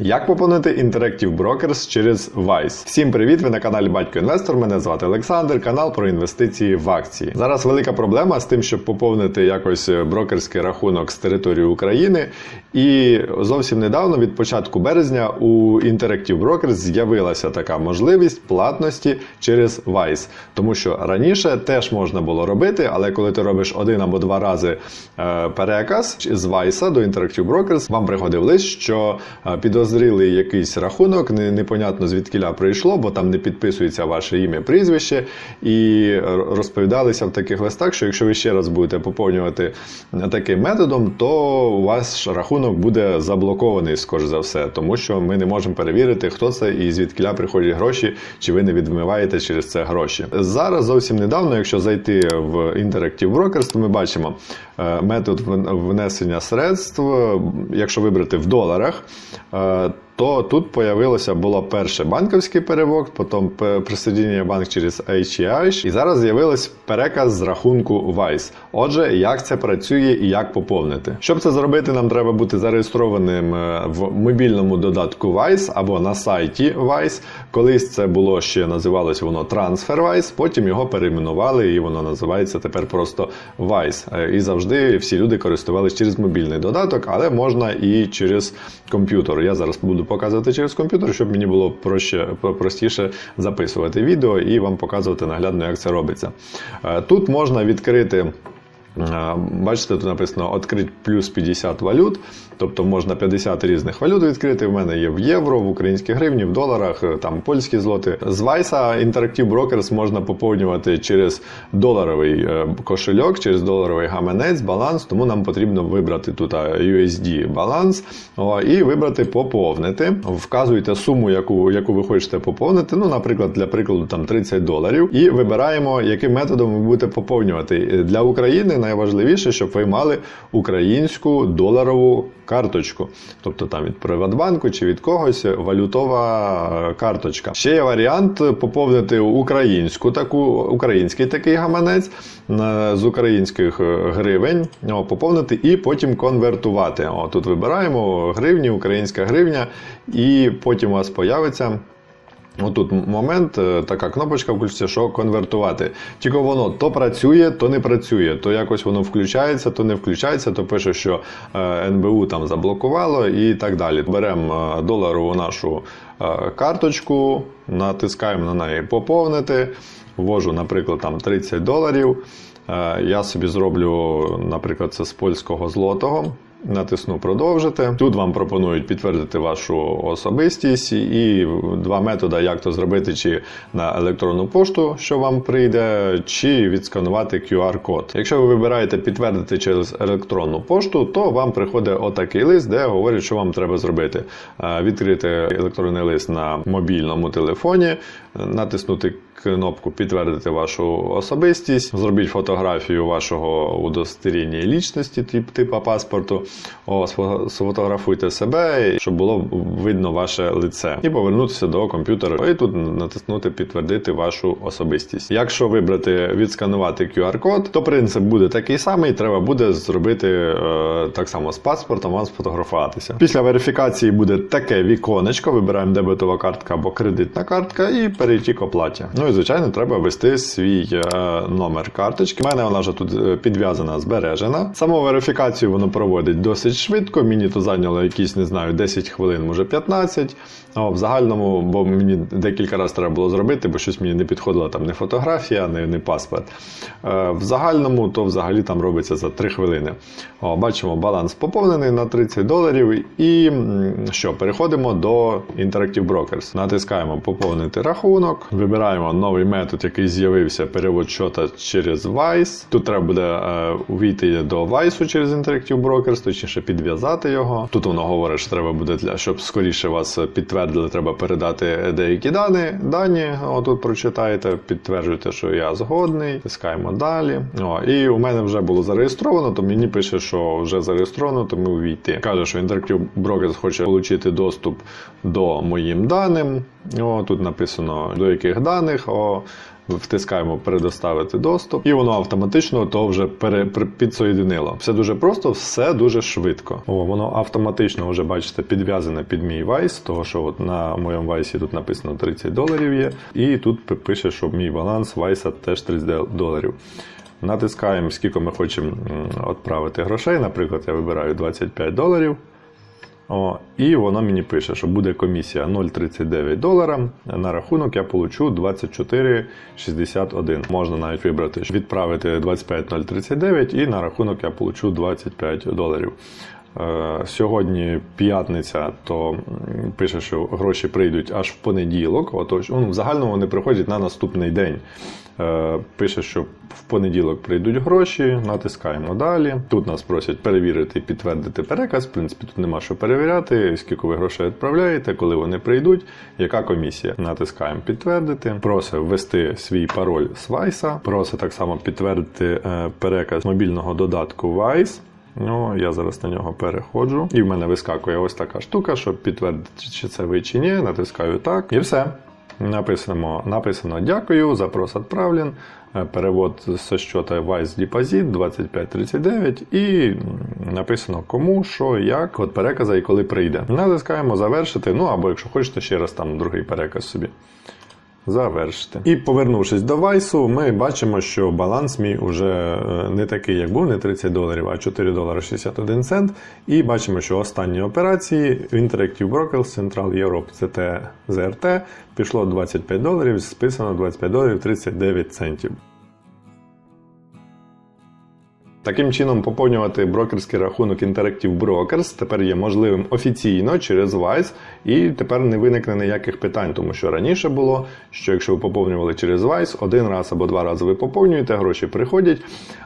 Як поповнити Interactive Brokers через Vice? Всім привіт! Ви на каналі Батько Інвестор. Мене звати Олександр, канал про інвестиції в акції. Зараз велика проблема з тим, щоб поповнити якось брокерський рахунок з території України. І зовсім недавно, від початку березня, у Interactive Brokers з'явилася така можливість платності через Vice. Тому що раніше теж можна було робити, але коли ти робиш один або два рази е, переказ з Vice до Interactive Brokers, вам приходив лист, що е, підозрілий якийсь рахунок, непонятно звідкіля прийшло, бо там не підписується ваше ім'я, прізвище, і розповідалися в таких листах, що якщо ви ще раз будете поповнювати таким методом, то ваш рахунок буде заблокований, скоріш за все, тому що ми не можемо перевірити, хто це і звідкіля приходять гроші, чи ви не відмиваєте через це гроші. Зараз зовсім недавно, якщо зайти в Interactive Brokers, то ми бачимо е, метод внесення средств, якщо вибрати в доларах. Е, то тут появилося було перше банківський перевод, потім присоединення банк через HEI, і зараз з'явився переказ з рахунку Vice. Отже, як це працює і як поповнити? Щоб це зробити, нам треба бути зареєстрованим е, в мобільному додатку Vice або на сайті Vice. Колись це було ще називалось воно TransferWise, потім його перейменували і воно називається тепер просто Vice. Е, І завжди всі люди користувалися через мобільний додаток, але можна і через комп'ютер. Я зараз буду показувати через комп'ютер, щоб мені було проще, простіше записувати відео і вам показувати наглядно, як це робиться. Е, Тут можна відкрити. Е, Бачите, тут написано «Открить плюс 50 валют, тобто можна 50 різних валют відкрити. В мене є в євро, в українські гривні, в доларах, е, там польські злоти. З Vice Interactive Brokers можна поповнювати через доларовий е, кошельок, через доларовий гаманець, баланс. Тому нам потрібно вибрати тут USD баланс і вибрати поповнити. Вказуєте суму, яку, яку ви хочете поповнити. Ну, наприклад, для прикладу, там 30 доларів. І вибираємо, яким методом ви будете поповнювати. Е, Для України найважливіше, щоб ви мали українську доларову карточку. Тобто там від Приватбанку чи від когось валютова е, карточка. Ще є варіант поповнити українську таку, український такий гаманець е, з українських е, гривень, поповнити і потім конвертувати. О, тут вибираємо гривні, українська гривня, і потім у вас появиться. Отут момент, е, така кнопочка включиться, що конвертувати. Тільки воно то працює, то не працює, то якось воно включається, то не включається, то пише, що е, НБУ там заблокувало і так далі. Беремо е, доларову нашу карточку, натискаємо на неї поповнити, ввожу, наприклад, там 30 доларів. Я собі зроблю, наприклад, це з польського злотого. Натисну продовжити. Тут вам пропонують підтвердити вашу особистість і два методи, як то зробити, чи на електронну пошту, що вам прийде, чи відсканувати QR-код. Якщо ви вибираєте підтвердити через електронну пошту, то вам приходить отакий лист, де говорять, що вам треба зробити. Е, Відкрити електронний лист на мобільному телефоні, натиснути кнопку підтвердити вашу особистість, зробіть фотографію вашого удостовірення лічності, тип, типа паспорту, о, сфотографуйте себе, щоб було видно ваше лице, і повернутися до комп'ютера. І тут натиснути підтвердити вашу особистість. Якщо вибрати відсканувати QR-код, то принцип буде такий самий. Треба буде зробити е, так само з паспортом, вам сфотографуватися. Після верифікації буде таке віконечко. Вибираємо дебетова картка або кредитна картка і перейти к оплаті. Ну і звичайно, треба ввести свій е, номер карточки. У мене вона вже тут е, підв'язана, збережена. Саму верифікацію воно проводить досить швидко. Мені то зайняло якісь, не знаю, 10 хвилин, може 15. А в загальному, бо мені декілька разів треба було зробити, бо щось мені не підходила там не фотографія, не, не паспорт. Е, в загальному, то взагалі там робиться за 3 хвилини. О, бачимо, баланс поповнений на 30 доларів. І що, переходимо до Interactive Brokers. Натискаємо поповнити рахунок, вибираємо новий метод, який з'явився, перевод щота через Vice. Тут треба буде е, увійти до Vice через Interactive Brokers, точніше підв'язати його. Тут воно говорить, що треба буде для щоб скоріше вас підтвердили, треба передати деякі дані. Дані, отут прочитаєте, підтверджуєте, що я згодний. Тискаємо далі. О, і у мене вже було зареєстровано, то мені пише, що вже зареєстровано, тому увійти. Каже, що Interactive Brokers хоче отримати доступ до моїм даним. О, тут написано до яких даних. О, втискаємо предоставити доступ, і воно автоматично то вже пере, підсоєдинило. Все дуже просто, все дуже швидко. О, воно автоматично вже бачите підв'язане під мій Вайс, того що от на моєму Вайсі тут написано 30 доларів є, і тут пише, що мій баланс Вайса теж 30 доларів. Натискаємо, скільки ми хочемо відправити грошей. Наприклад, я вибираю 25 доларів. О, і воно мені пише, що буде комісія 0,39 долара. На рахунок я получу 24,61. Можна навіть вибрати, відправити 25,039 і на рахунок я получу 25 доларів. Е, Сьогодні п'ятниця, то пише, що гроші прийдуть аж в понеділок. Отож, ну, в загальному вони приходять на наступний день. Е, Пише, що в понеділок прийдуть гроші, натискаємо далі. Тут нас просять перевірити підтвердити переказ. В принципі, тут нема що перевіряти, скільки ви грошей відправляєте, коли вони прийдуть, яка комісія. Натискаємо підтвердити. Просить ввести свій пароль з Вайса. Просить так само підтвердити е, переказ мобільного додатку Вайс. Ну, я зараз на нього переходжу, і в мене вискакує ось така штука, щоб підтвердити, чи це ви чи ні. Натискаю так, і все. Написано, написано дякую, запрос відправлен. Е, Перевод з счета Vice Deposit 2539 і написано кому, що, як, от переказа і коли прийде. Натискаємо завершити. Ну або якщо хочете, ще раз там другий переказ собі. Завершити. І повернувшись до Вайсу, ми бачимо, що баланс мій уже е, не такий, як був, не 30 доларів, а 4 долари 61 цент. І бачимо, що останні операції в Interactive Brokers Central Europe CT ZRT пішло 25 доларів, списано 25 доларів 39 центів. Таким чином, поповнювати брокерський рахунок Interactive Brokers тепер є можливим офіційно через Wise, і тепер не виникне ніяких питань, тому що раніше було, що якщо ви поповнювали через Wise, один раз або два рази ви поповнюєте, гроші приходять,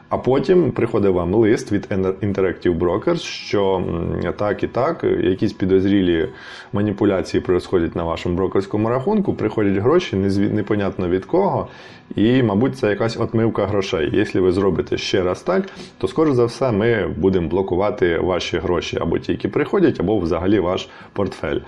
а потім приходить вам лист від Interactive Brokers, що так і так, якісь підозрілі маніпуляції происходять на вашому брокерському рахунку, приходять гроші, непонятно від кого, і, мабуть, це якась отмивка грошей. Якщо ви зробите ще раз так, то скоріш за все ми будемо блокувати ваші гроші або ті, які приходять, або взагалі ваш портфель.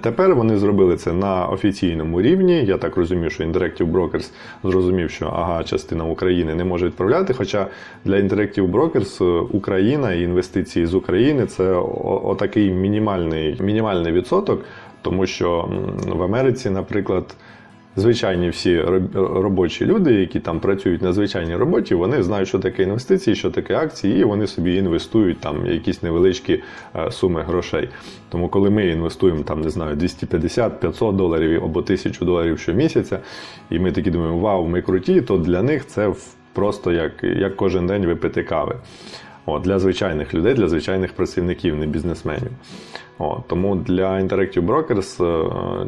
Тепер вони зробили це на офіційному рівні. Я так розумію, що Interactive Brokers зрозумів, що ага, частина України не може відправляти. Хоча для Interactive Brokers е, Україна і інвестиції з України це отакий мінімальний, мінімальний відсоток, тому що в Америці, наприклад. Звичайні всі робочі люди, які там працюють на звичайній роботі, вони знають, що таке інвестиції, що таке акції, і вони собі інвестують там якісь невеличкі е, суми грошей. Тому, коли ми інвестуємо там, не знаю, 250-500 доларів або 1000 доларів щомісяця, і ми такі думаємо, вау, ми круті, то для них це просто як, як кожен день випити кави. От, для звичайних людей, для звичайних працівників, не бізнесменів. От, тому для Interactive Brokers е,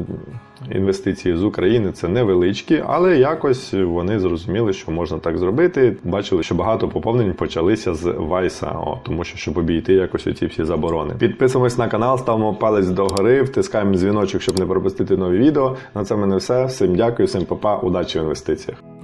інвестиції з України це невеличкі, але якось вони зрозуміли, що можна так зробити. Бачили, що багато поповнень почалися з Вайса, тому що щоб обійти якось оці всі заборони. Підписуємось на канал, ставимо палець догори, втискаємо дзвіночок, щоб не пропустити нові відео. На це мене все. Всім дякую, всім папа, удачі в інвестиціях.